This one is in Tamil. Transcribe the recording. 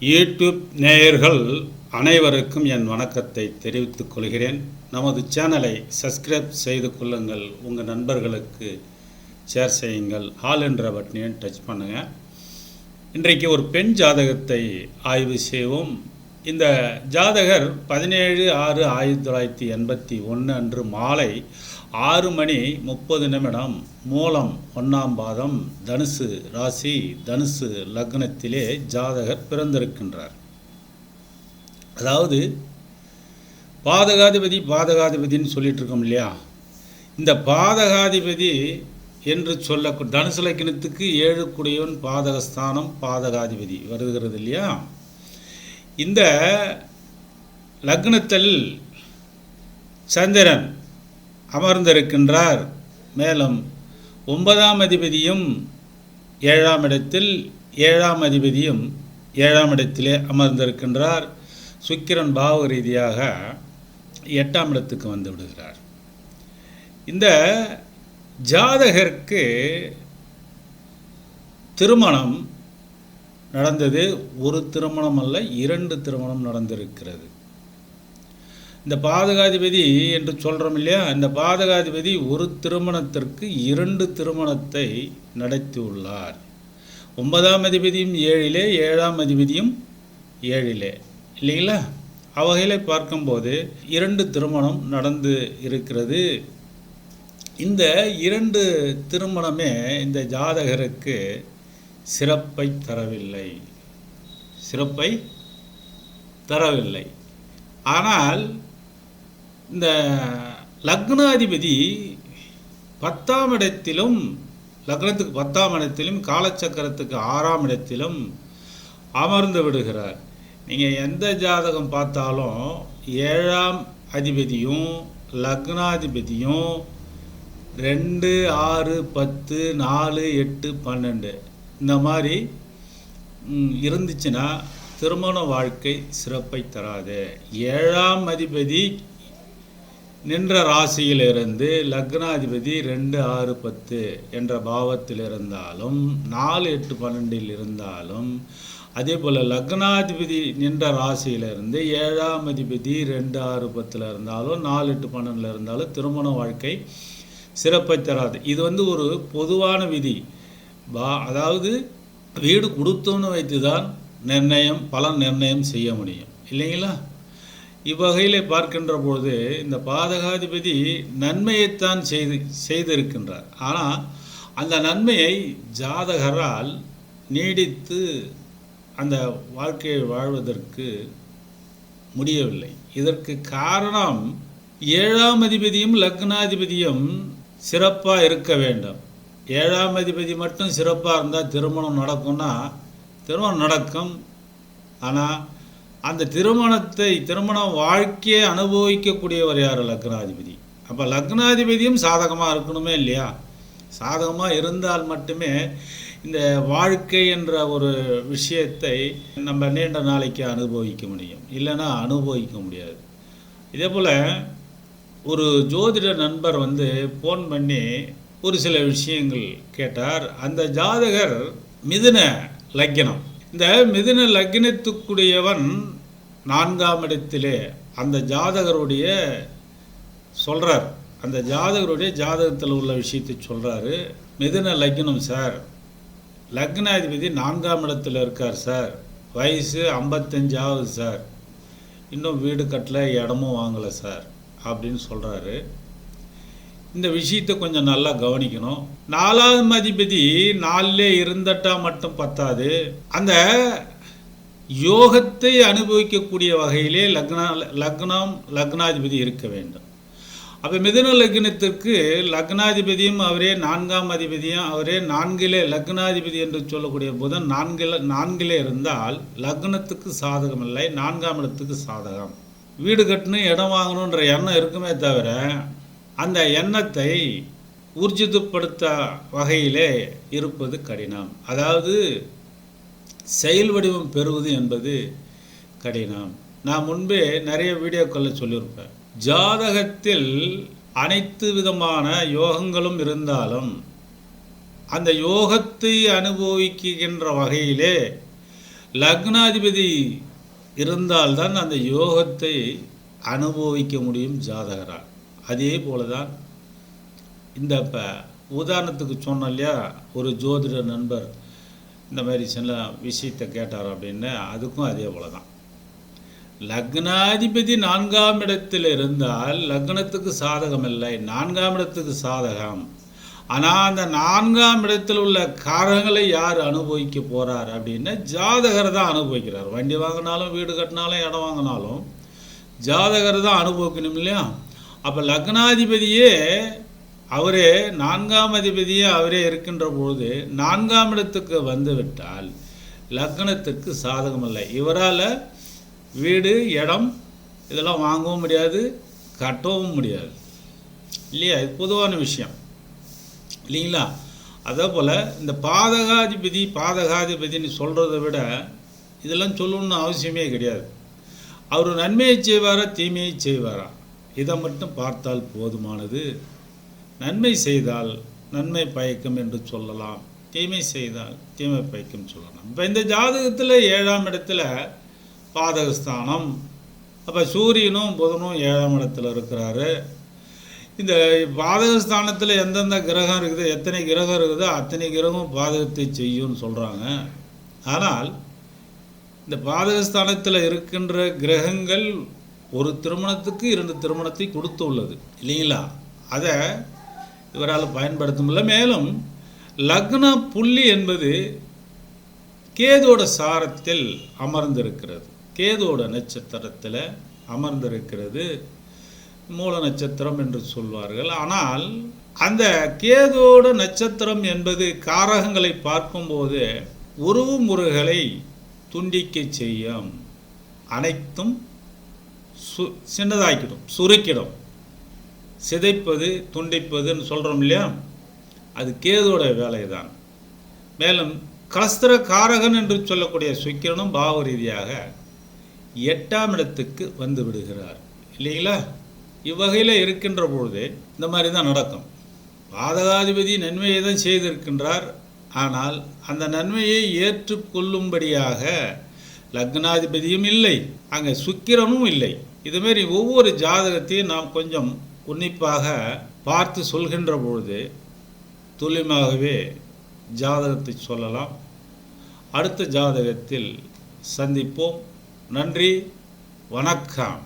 யூடியூப் நேயர்கள் அனைவருக்கும் என் வணக்கத்தை தெரிவித்துக் கொள்கிறேன். நமது சேனலை சப்ஸ்கிரைப் செய்து கொள்ளுங்கள். உங்கள் நண்பர்களுக்கு ஷேர் செய்யுங்கள். ஹால் என்ற பட்டனையும் டச் பண்ணுங்கள் இன்றைக்கு ஒரு பெண் ஜாதகத்தை ஆய்வு செய்வோம். இந்த ஜாதகர் பதினேழு ஆறு ஆயிரத்தி தொள்ளாயிரத்தி எண்பத்தி ஒன்று அன்று மாலை ஆறு மணி முப்பது நிமிடம் மூலம் ஒன்றாம் பாதம் தனுசு ராசி தனுசு லக்னத்திலே ஜாதகர் பிறந்திருக்கின்றார். அதாவது பாதகாதிபதி பாதகாதிபதின்னு சொல்லிட்டு இருக்கோம் இல்லையா? இந்த பாதகாதிபதி என்று சொல்ல தனுசு லக்னத்துக்கு ஏழு குடையவன் பாதகஸ்தானம் பாதகாதிபதி வருகிறது இல்லையா? இந்த லக்னத்தில் சந்திரன் அமர்ந்திருக்கின்றார். மேலும் ஒன்பதாம் அதிபதியும் ஏழாம் இடத்தில் ஏழாம் அதிபதியும் ஏழாம் இடத்திலே அமர்ந்திருக்கின்றார். சுக்கிரன் பாவ ரீதியாக எட்டாம் இடத்துக்கு வந்து விடுகிறார். இந்த ஜாதகருக்கு திருமணம் நடந்தது. ஒரு திருமணம் அல்ல இரண்டு திருமணம் நடந்திருக்கிறது. இந்த பாதகாதிபதி என்று சொல்கிறோம் இல்லையா? இந்த பாதகாதிபதி ஒரு திருமணத்திற்கு இரண்டு திருமணத்தை நடத்தியுள்ளார் ஒன்பதாம் அதிபதியும் ஏழிலே ஏழாம் அதிபதியும் ஏழிலே. இல்லைங்களா? அவ்வகையில் பார்க்கும்போது இரண்டு திருமணம் நடந்து இருக்கிறது. இந்த இரண்டு திருமணமே இந்த ஜாதகருக்கு சிறப்பை தரவில்லை. சிறப்பை தரவில்லை. ஆனால் இந்த லக்னாதிபதி பத்தாம் இடத்திலும் லக்னத்துக்கு பத்தாம் இடத்திலும் காலச்சக்கரத்துக்கு ஆறாம் இடத்திலும் அமர்ந்து விடுகிறார். நீங்கள் எந்த ஜாதகம் பார்த்தாலும் ஏழாம் அதிபதியும் லக்னாதிபதியும் ரெண்டு ஆறு பத்து நாலு எட்டு பன்னெண்டு. இந்த மாதிரி இருந்துச்சுன்னா திருமண வாழ்க்கை சிறப்பை தராது. ஏழாம் அதிபதி நின்ற ராசியிலிருந்து லக்னாதிபதி ரெண்டு ஆறு பத்து என்ற பாவத்தில் இருந்தாலும் நாலு எட்டு பன்னெண்டில் இருந்தாலும் அதே போல் லக்னாதிபதி நின்ற ராசியிலிருந்து ஏழாம் அதிபதி ரெண்டு ஆறு பத்தில் இருந்தாலும் நாலு எட்டு பன்னெண்டில் இருந்தாலும் திருமண வாழ்க்கை சிறப்பை தராது. இது வந்து ஒரு பொதுவான விதி. பா அதாவது வீடு கொடுத்தோன்னு வைத்து தான் நிர்ணயம் பலன் நிர்ணயம் செய்ய முடியும். இல்லைங்களா? இவ்வகையில் பார்க்கின்ற பொழுது இந்த பாதகாதிபதி நன்மையைத்தான் செய்து செய்திருக்கின்றார். ஆனால் அந்த நன்மையை ஜாதகரால் நீடித்து அந்த வாழ்க்கையை வாழ்வதற்கு முடியவில்லை. இதற்கு காரணம் ஏழாம் அதிபதியும் லக்னாதிபதியும் சிறப்பாக இருக்க வேண்டும். ஏழாம் அதிபதி மட்டும் சிறப்பாக இருந்தால் திருமணம் நடக்கும்னா திருமணம் நடக்கும். ஆனால் அந்த திருமணத்தை திருமண வாழ்க்கையை அனுபவிக்கக்கூடியவர் யார்? லக்னாதிபதி. அப்போ லக்னாதிபதியும் சாதகமாக இருக்கணுமே இல்லையா? சாதகமாக இருந்தால் மட்டுமே இந்த வாழ்க்கை என்ற ஒரு விஷயத்தை நம்ம நீண்ட நாளைக்கு அனுபவிக்க முடியும். இல்லைன்னா அனுபவிக்க முடியாது. இதே போல் ஒரு ஜோதிட நண்பர் வந்து ஃபோன் பண்ணி ஒரு சில விஷயங்கள் கேட்டார். அந்த ஜாதகர் மிதுன லக்கினம் இந்த மிதுன லக்னத்துக்குடையவன் நான்காம் இடத்திலே அந்த ஜாதகருடைய சொல்கிறார் அந்த ஜாதகருடைய ஜாதகத்தில் உள்ள விஷயத்தை சொல்கிறாரு மிதுன லக்னம் சார். லக்னாதிபதி நான்காம் இடத்துல இருக்கார் சார். வயசு ஐம்பத்தஞ்சாவது சார். இன்னும் வீடு கட்டல இடமும் வாங்கலை சார் அப்படின்னு சொல்கிறாரு இந்த விஷயத்தை கொஞ்சம் நல்லா கவனிக்கணும். நாலாவது அதிபதி நாலிலே இருந்தட்டா மட்டும் பத்தாது. அந்த யோகத்தை அனுபவிக்கக்கூடிய வகையிலே லக்னா லக்னம் லக்னாதிபதி இருக்க வேண்டும். அப்போ மிதுன லக்னத்திற்கு லக்னாதிபதியும் அவரே நான்காம் அதிபதியும் அவரே நான்கிலே லக்னாதிபதி என்று சொல்லக்கூடிய புதன் நான்கில நான்கிலே இருந்தால் லக்னத்துக்கு சாதகம் இல்லை நான்காம் இடத்துக்கு சாதகம். வீடு கட்டணும் இடம் வாங்கணுன்ற எண்ணம் இருக்குமே தவிர அந்த எண்ணத்தை ஊர்ஜிதப்படுத்த வகையிலே இருப்பது கடினம். அதாவது செயல் வடிவம் பெறுவது என்பது கடினம். நான் முன்பே நிறைய வீடியோக்களில் சொல்லியிருப்பேன். ஜாதகத்தில் அனைத்து விதமான யோகங்களும் இருந்தாலும் அந்த யோகத்தை அனுபவிக்கின்ற வகையிலே லக்னாதிபதி இருந்தால்தான் அந்த யோகத்தை அனுபவிக்க முடியும் ஜாதகரால். அதே போல தான் இந்த இப்போ உதாரணத்துக்கு சொன்னோம் இல்லையா ஒரு ஜோதிட நண்பர் இந்த மாதிரி சில விஷயத்தை கேட்டார் அப்படின்னு அதுக்கும் அதே போல தான் லக்னாதிபதி நான்காம் இடத்தில் இருந்தால் லக்னத்துக்கு சாதகம் இல்லை. நான்காம் இடத்துக்கு சாதகம். ஆனால் அந்த நான்காம் இடத்தில் உள்ள காரங்களை யார் அனுபவிக்க போகிறார் அப்படின்னா ஜாதகர் தான் அனுபவிக்கிறார். வண்டி வாங்கினாலும் வீடு கட்டினாலும் இடம் வாங்கினாலும் ஜாதகர் தான் அனுபவிக்கணும் இல்லையா? அப்போ லக்னாதிபதியே அவரே நான்காம் அதிபதியே அவரே இருக்கின்ற பொழுது நான்காம் இடத்துக்கு வந்துவிட்டால் லக்னத்துக்கு சாதகம் இல்லை இவரால் வீடு இடம் இதெல்லாம் வாங்கவும் முடியாது கட்டவும் முடியாது. இல்லையா? இது பொதுவான விஷயம். இல்லைங்களா? அதே போல் இந்த பாதகாதிபதி பாதகாதிபதின்னு சொல்கிறத விட இதெல்லாம் சொல்லணும்னு அவசியமே கிடையாது. அவர் நன்மையை செய்வாரா தீமையை செய்வாரா? இதை மட்டும் பார்த்தால் போதுமானது. நன்மை செய்தால் நன்மை பயக்கும் என்று சொல்லலாம். தீமை செய்தால் தீமை பயக்கும் சொல்லலாம். இப்போ இந்த ஜாதகத்தில் ஏழாம் இடத்துல பாதகஸ்தானம். அப்போ சூரியனும் புதனும் ஏழாம் இடத்துல இருக்கிறாரு. இந்த பாதகஸ்தானத்தில் எந்தெந்த கிரகம் இருக்குது எத்தனை கிரகம் இருக்குதோ அத்தனை கிரகமும் பாதகத்தை செய்யும்னு சொல்கிறாங்க ஆனால் இந்த பாதகஸ்தானத்தில் இருக்கின்ற கிரகங்கள் ஒரு திருமணத்துக்கு இரண்டு திருமணத்தை கொடுத்து உள்ளது. இல்லைங்களா? அதை இவரால் பயன்படுத்த முடியல. மேலும் லக்ன புள்ளி என்பது கேதோட சாரத்தில் அமர்ந்திருக்கிறது. கேதோட நட்சத்திரத்தில் அமர்ந்திருக்கிறது. மூல நட்சத்திரம் என்று சொல்வார்கள். ஆனால் அந்த கேதோட நட்சத்திரம் என்பது காரகங்களை பார்க்கும்போது உருவு முருகலை துண்டிக்க செய்யும். அனைத்தும் சு சின்னதாக்கிடும் சுருக்கிடும். சிதைப்பது துண்டிப்பதுன்னு சொல்கிறோம் இல்லையா? அது கேதோட வேலை தான் மேலும் கஸ்திர காரகன் என்று சொல்லக்கூடிய சுக்கிரனும் பாவ ரீதியாக எட்டாம் இடத்துக்கு வந்து விடுகிறார். இல்லைங்களா? இவ்வகையில் இருக்கின்ற பொழுது இந்த மாதிரி தான் நடக்கும். பாதகாதிபதி நன்மையை தான் செய்திருக்கின்றார். ஆனால் அந்த நன்மையை ஏற்றுக்கொள்ளும்படியாக லக்னாதிபதியும் இல்லை அங்கே சுக்கிரனும் இல்லை. இதுமாரி ஒவ்வொரு ஜாதகத்தையும் நாம் கொஞ்சம் உன்னிப்பாக பார்த்து சொல்கின்ற பொழுது துல்லியமாகவே ஜாதகத்தை சொல்லலாம். அடுத்த ஜாதகத்தில் சந்திப்போம். நன்றி. வணக்கம்.